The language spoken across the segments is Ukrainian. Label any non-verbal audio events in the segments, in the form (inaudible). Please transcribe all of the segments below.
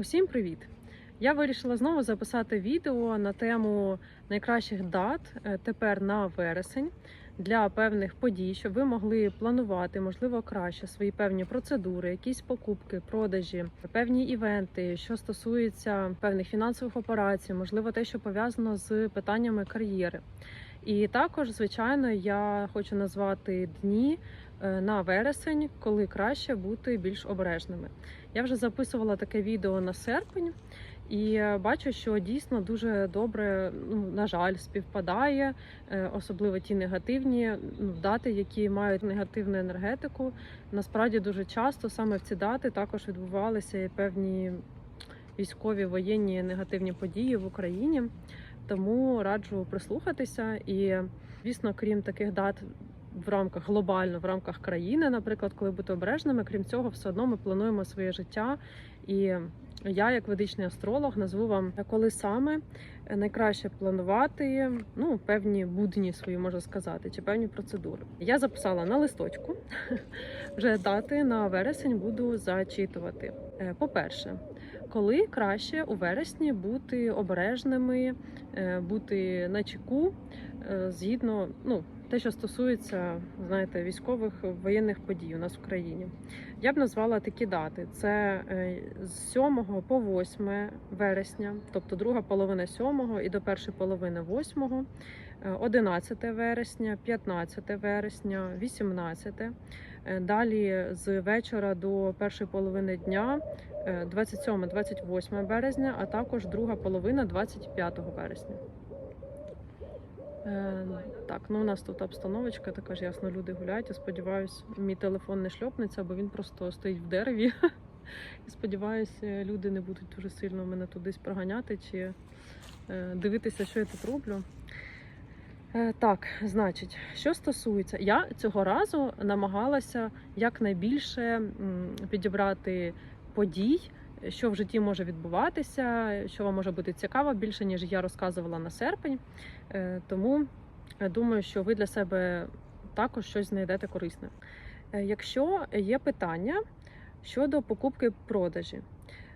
Усім привіт! Я вирішила знову записати відео на тему найкращих дат е, тепер на вересень для певних подій, щоб ви могли планувати, можливо, краще свої певні процедури, якісь покупки, продажі, певні івенти, що стосується певних фінансових операцій, можливо, те, що пов'язано з питаннями кар'єри. І також, звичайно, я хочу назвати дні на вересень, коли краще бути більш обережними. Я вже записувала таке відео на серпень, і е, бачу, що дійсно дуже добре, ну на жаль, співпадає, е, особливо ті негативні ну, дати, які мають негативну енергетику. Насправді дуже часто саме в ці дати також відбувалися і певні військові воєнні негативні події в Україні. Тому раджу прислухатися. І, звісно, крім таких дат в рамках глобально, в рамках країни, наприклад, коли бути обережними, крім цього, все одно ми плануємо своє життя. І я, як ведичний астролог, назву вам, коли саме найкраще планувати ну, певні будні свої, можна сказати, чи певні процедури. Я записала на листочку (laughs) вже дати на вересень буду зачитувати. Е, По-перше, коли краще у вересні бути обережними, е, бути на чеку е, згідно ну, те, що стосується знаєте, військових воєнних подій у нас в країні. Я б назвала такі дати: це е, з 7 по 8 вересня, тобто друга половина 7 і до першої половини 8, 11 вересня, 15 вересня, 18. Е, Далі з вечора до першої половини дня 27-28 березня, а також друга половина 25 вересня. Е, так, ну у нас тут обстановочка, така ж ясно, люди гуляють. Я сподіваюся, мій телефон не шльопнеться, бо він просто стоїть в дереві. (laughs) І сподіваюся, люди не будуть дуже сильно мене тудись проганяти чи е, дивитися, що я тут роблю. Е, Так, значить, що стосується, я цього разу намагалася якнайбільше підібрати подій, що в житті може відбуватися, що вам може бути цікаво більше, ніж я розказувала на серпень. Е, Тому думаю, що ви для себе також щось знайдете корисне. Е, Якщо є питання щодо покупки продажі,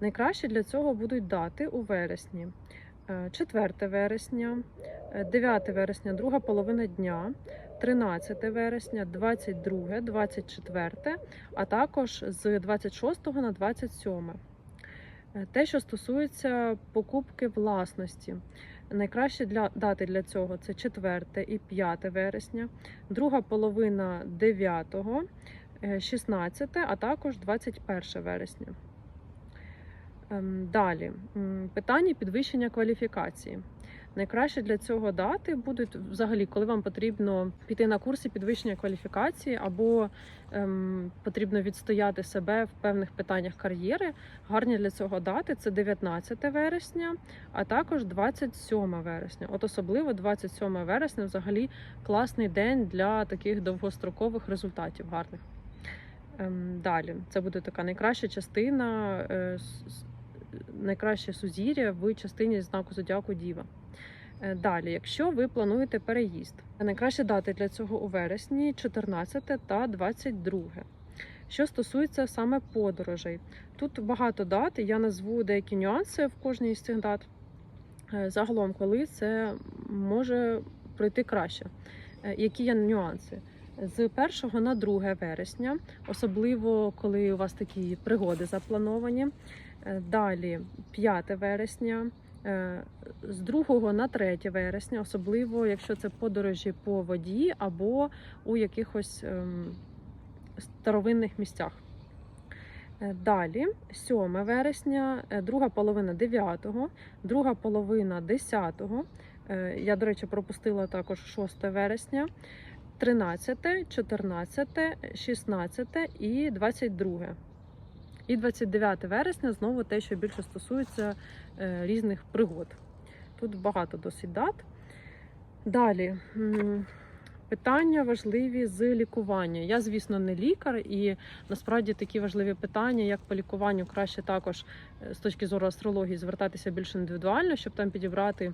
найкраще для цього будуть дати у вересні. Е, 4 вересня, е, 9 вересня, друга половина дня, 13 вересня, 22, 24, а також з 26 на 27. Е, Те, що стосується покупки власності, найкраще для дати для цього це 4 і 5 вересня, друга половина 9, е, 16, а також 21 вересня. Ем, Далі питання підвищення кваліфікації. Найкраще для цього дати будуть взагалі, коли вам потрібно піти на курси підвищення кваліфікації, або ем, потрібно відстояти себе в певних питаннях кар'єри. Гарні для цього дати це 19 вересня, а також 27 вересня. От особливо 27 вересня, взагалі класний день для таких довгострокових результатів гарних. Ем, Далі це буде така найкраща частина, е, найкраще сузір'я в частині знаку зодіаку Діва. Е, Далі, якщо ви плануєте переїзд, найкраще дати для цього у вересні 14 та 22. Що стосується саме подорожей, тут багато дат, я назву деякі нюанси в кожній з цих дат. Е, Загалом, коли це може пройти краще. Е, Які є нюанси? З 1 на 2 вересня, особливо коли у вас такі пригоди заплановані. Е, Далі 5 вересня, е, з 2 на 3 вересня, особливо якщо це подорожі по воді або у якихось ем, старовинних місцях. Е, Далі 7 вересня, друга половина 9, друга половина 10. Е, Я, до речі, пропустила також 6 вересня, 13, 14, 16 і 22. І 29 вересня знову те, що більше стосується е, різних пригод. Тут багато досить дат. Далі. Питання важливі з лікування. Я, звісно, не лікар, і насправді такі важливі питання, як по лікуванню, краще також е, з точки зору астрології звертатися більш індивідуально, щоб там підібрати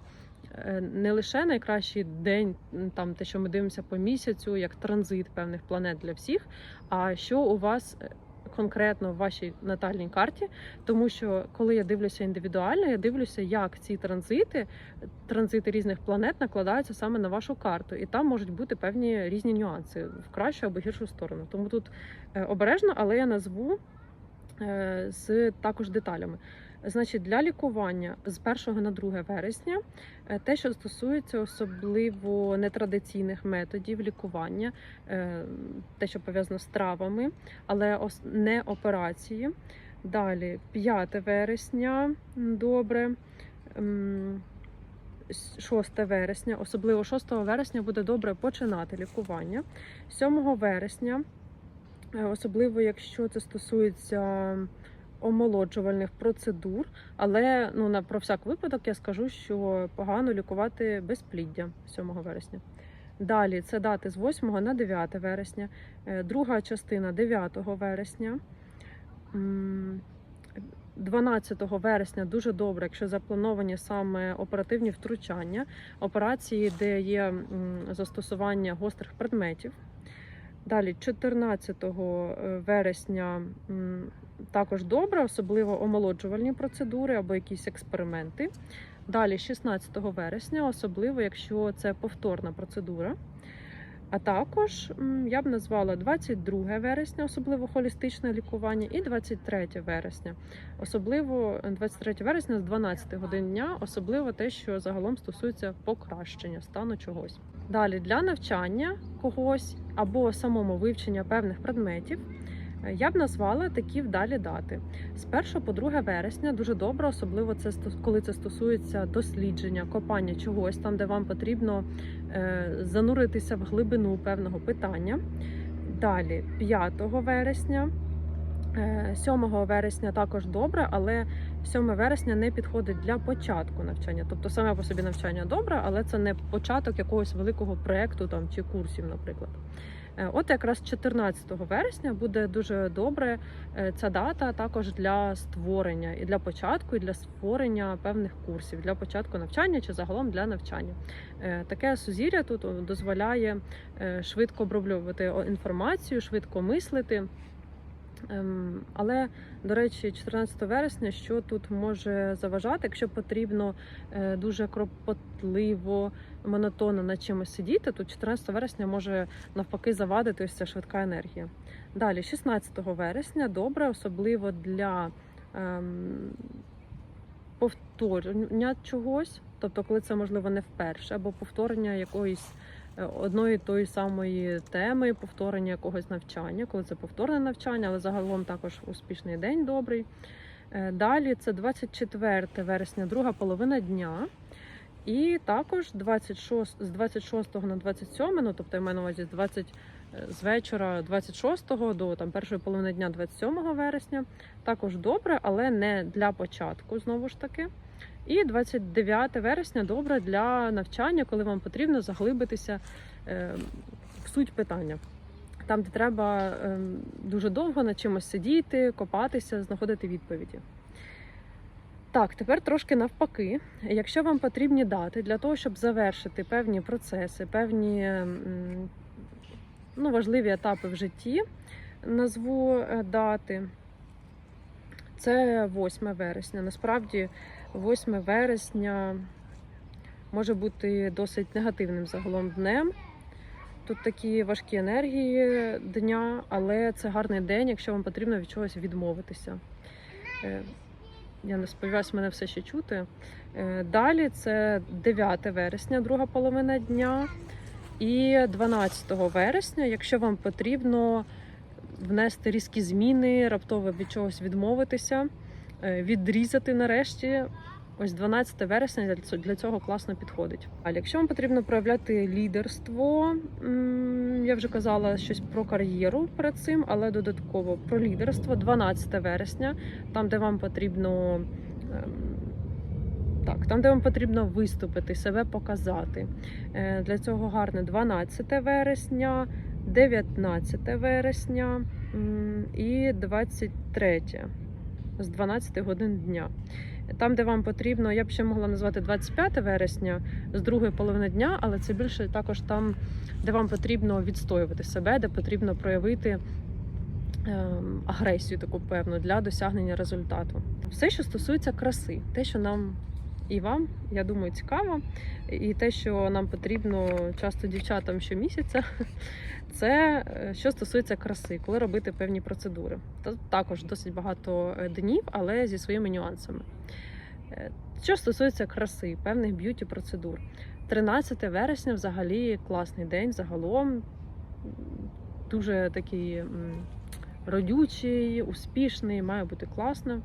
не лише найкращий день, там те, що ми дивимося по місяцю, як транзит певних планет для всіх, а що у вас е, конкретно в вашій натальній карті, тому що коли я дивлюся індивідуально, я дивлюся, як ці транзити, транзити різних планет накладаються саме на вашу карту, і там можуть бути певні різні нюанси в кращу або гіршу сторону. Тому тут е, обережно, але я назву е, з також деталями. Значить, для лікування з 1 на 2 вересня е, те, що стосується особливо нетрадиційних методів лікування, е, те, що пов'язано з травами, але не операції. Далі 5 вересня добре. 6 вересня, особливо 6 вересня буде добре починати лікування. 7 вересня, е, особливо якщо це стосується омолоджувальних процедур, але ну на про всяк випадок я скажу, що погано лікувати безпліддя 7 вересня. Далі це дати з 8 на 9 вересня, Е, друга частина 9 вересня. 12 вересня дуже добре, якщо заплановані саме оперативні втручання, операції, де є застосування гострих предметів. Далі, 14 вересня м, також добре, особливо омолоджувальні процедури або якісь експерименти. Далі, 16 вересня, особливо якщо це повторна процедура. А також я б назвала 22 вересня, особливо холістичне лікування, і 23 вересня, особливо 23 вересня з 12 годин дня, особливо те, що загалом стосується покращення стану чогось. Далі для навчання когось або самому вивчення певних предметів. Е, Я б назвала такі вдалі дати з 1 по 2 вересня. Дуже добре, особливо це коли це стосується дослідження, копання чогось там, де вам потрібно е, зануритися в глибину певного питання. Далі 5 вересня. Е, 7 вересня також добре, але 7 вересня не підходить для початку навчання. Тобто саме по собі навчання добре, але це не початок якогось великого проєкту там чи курсів, наприклад. Е, От якраз 14 вересня буде дуже добре е, ця дата також для створення і для початку, і для створення певних курсів, для початку навчання чи загалом для навчання. Е, Таке сузір'я тут дозволяє швидко оброблювати інформацію, швидко мислити. Ем, Але, до речі, 14 вересня, що тут може заважати, якщо потрібно е, дуже кропотливо, монотонно над чимось сидіти, то 14 вересня може навпаки завадити ось ця швидка енергія. Далі, 16 вересня, добре, особливо для ем, повторення чогось, тобто, коли це можливо не вперше, або повторення якоїсь одної тої самої теми, повторення якогось навчання, коли це повторне навчання, але загалом також успішний день добрий. Е, Далі це 24 вересня, друга половина дня. І також 26, з 26 на 27, ну тобто я маю на увазі з 20 е, з вечора 26 до там першої половини дня 27 вересня. Також добре, але не для початку знову ж таки. І 29 вересня добре для навчання, коли вам потрібно заглибитися е, в суть питання. Там, де треба е, дуже довго над чимось сидіти, копатися, знаходити відповіді. Так, тепер трошки навпаки. Якщо вам потрібні дати для того, щоб завершити певні процеси, певні ну, важливі етапи в житті, назву е, дати. Це 8 вересня. Насправді, 8 вересня може бути досить негативним загалом днем. Тут такі важкі енергії дня, але це гарний день, якщо вам потрібно від чогось відмовитися. Е, Я не сподіваюся, мене все ще чути. Е, Далі це 9 вересня, друга половина дня. І 12 вересня, якщо вам потрібно внести різкі зміни, раптово від чогось відмовитися, відрізати нарешті. Ось 12 вересня для цього- класно підходить. А якщо вам потрібно проявляти лідерство, я вже казала щось про кар'єру перед цим, але додатково про лідерство 12 вересня, там, де вам потрібно. ем, Так, там, де вам потрібно виступити, себе показати. Е, Для цього гарне 12 вересня, 19 вересня і 23 з 12 годин дня. Там, де вам потрібно, я б ще могла назвати 25 вересня з другої половини дня, але це більше також там, де вам потрібно відстоювати себе, де потрібно проявити ем, агресію таку певну для досягнення результату. Все, що стосується краси, те, що нам і вам, я думаю, цікаво, і те, що нам потрібно часто дівчатам щомісяця, (laughs) це е, що стосується краси, коли робити певні процедури. Та також досить багато е, днів, але зі своїми нюансами. Е, Що стосується краси, певних б'юті процедур. 13 вересня взагалі класний день загалом. Дуже такий родючий, успішний, має бути класно.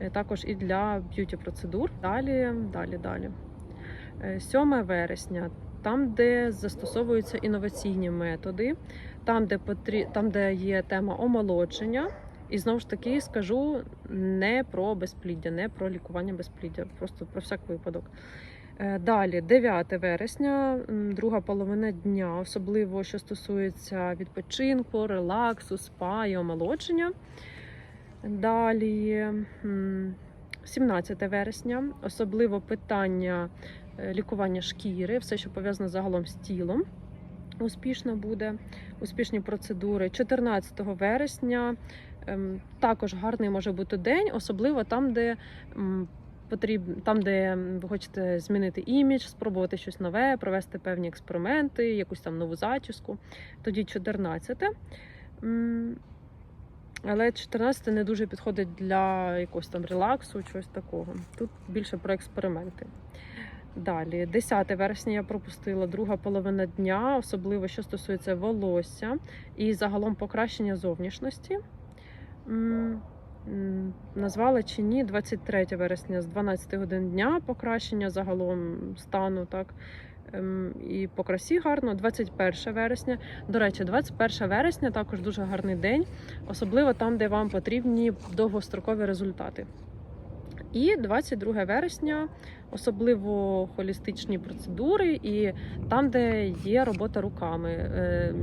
Е, Також і для б'юті процедур. Далі, далі, далі. Е, 7 вересня, там, де застосовуються інноваційні методи, там, де потрі... там, де є тема омолодження. І знову ж таки скажу не про безпліддя, не про лікування безпліддя, просто про всяк випадок. Е, Далі, 9 вересня, друга половина дня, особливо що стосується відпочинку, релаксу, спа і омолодження. Далі, 17 вересня, особливо питання е, лікування шкіри, все, що пов'язано загалом з тілом. Успішно буде, успішні процедури. 14 вересня ем, також гарний може бути день, особливо там, де потрібно, там, де ви хочете змінити імідж, спробувати щось нове, провести певні експерименти, якусь там нову зачіску. Тоді 14. Але 14 не дуже підходить для якогось там релаксу, чогось такого. Тут більше про експерименти. Далі, 10 вересня я пропустила друга половина дня, особливо що стосується волосся і загалом покращення зовнішності. Назвала чи ні 23 вересня з 12 годин дня покращення загалом стану, так. Ем, І по красі гарно. 21 вересня. До речі, 21 вересня також дуже гарний день, особливо там, де вам потрібні довгострокові результати. І 22 вересня, особливо холістичні процедури, і там, де є робота руками, е,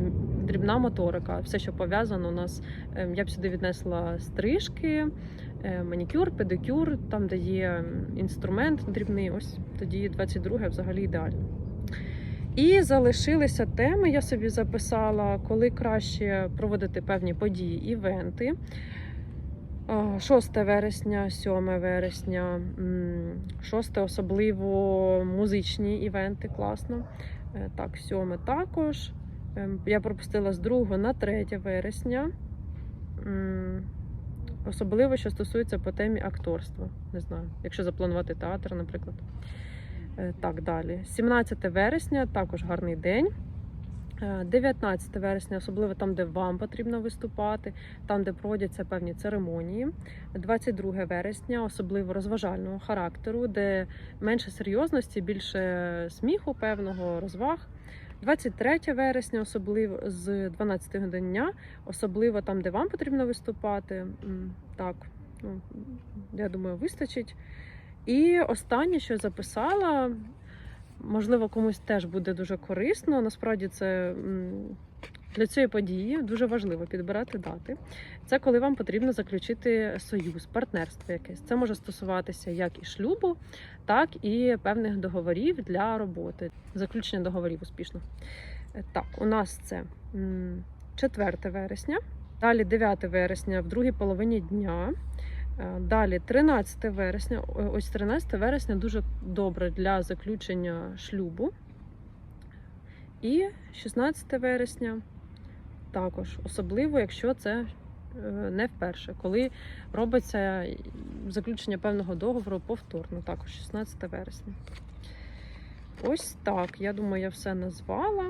дрібна моторика, все, що пов'язано у нас. е, Я б сюди віднесла стрижки, е, манікюр, педикюр, там, де є інструмент дрібний, ось тоді 22 взагалі ідеально. І залишилися теми, я собі записала, коли краще проводити певні події, івенти. 6 вересня, 7 вересня, 6 особливо музичні івенти, класно. Е, Так, 7 також. Ем, Я пропустила з 2 на 3 вересня. Особливо, що стосується по темі акторства. Не знаю, якщо запланувати театр, наприклад. Е, Так, далі. 17 вересня також гарний день. Е, 19 вересня, особливо там, де вам потрібно виступати, там, де проводяться певні церемонії. 22 вересня, особливо розважального характеру, де менше серйозності, більше сміху, певного розваг. 23 вересня, особливо з 12 годин дня, особливо там, де вам потрібно виступати. Так, ну, я думаю, вистачить. І останнє, що я записала, можливо, комусь теж буде дуже корисно. Насправді, це для цієї події дуже важливо підбирати дати. Це коли вам потрібно заключити союз, партнерство якесь. Це може стосуватися як і шлюбу, так і певних договорів для роботи, заключення договорів успішно. Е, Так, у нас це 4 вересня, далі 9 вересня в другій половині дня. Е, Далі 13 вересня. Ось 13 вересня дуже добре для заключення шлюбу. І 16 вересня також, особливо, якщо це е, не вперше, коли робиться заключення певного договору повторно, також 16 вересня. Ось так. Я думаю, я все назвала.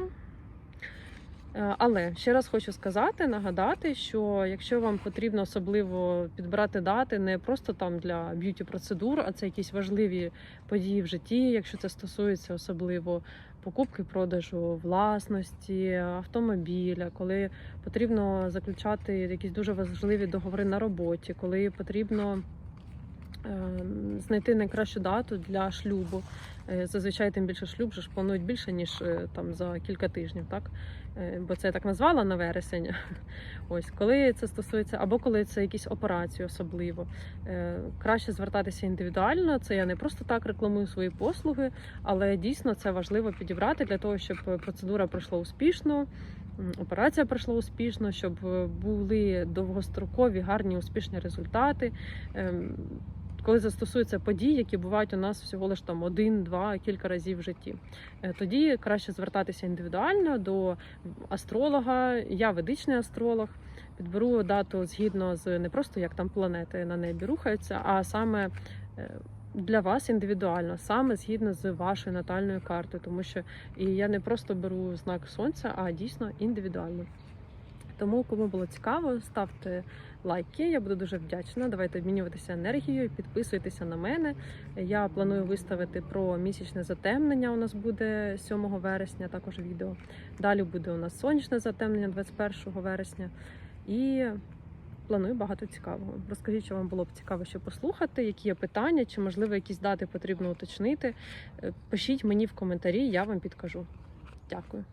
Е, Але ще раз хочу сказати, нагадати, що якщо вам потрібно особливо підбирати дати не просто там для б'юті процедур, а це якісь важливі події в житті, якщо це стосується особливо покупки, продажу власності, автомобіля, коли потрібно заключати якісь дуже важливі договори на роботі, коли потрібно знайти найкращу дату для шлюбу. Е, Зазвичай тим більше шлюб ж планують більше ніж е, там за кілька тижнів, так Е, бо це я так назвала на вересень. (laughs) Ось коли це стосується, або коли це якісь операції, особливо краще звертатися індивідуально. Це я не просто так рекламую свої послуги, але дійсно це важливо підібрати для того, щоб процедура пройшла успішно. операція пройшла успішно, щоб були довгострокові гарні успішні результати. Коли застосуються події, які бувають у нас всього лиш там один, два, кілька разів в житті, Е, тоді краще звертатися індивідуально до астролога. Я ведичний астролог. Підберу дату згідно з не просто як там планети на небі рухаються, а саме е, для вас індивідуально, саме згідно з вашою натальною картою, тому що і я не просто беру знак сонця, а дійсно індивідуально. Тому, кому було цікаво, ставте лайки. Я буду дуже вдячна. Давайте обмінюватися енергією, підписуйтеся на мене. Я планую виставити про місячне затемнення. У нас буде 7 вересня, також відео. Далі буде у нас сонячне затемнення 21 вересня. І планую багато цікавого. Розкажіть, що вам було б цікаво ще послухати, які є питання, чи можливо якісь дати потрібно уточнити. Е, Пишіть мені в коментарі, я вам підкажу. Дякую.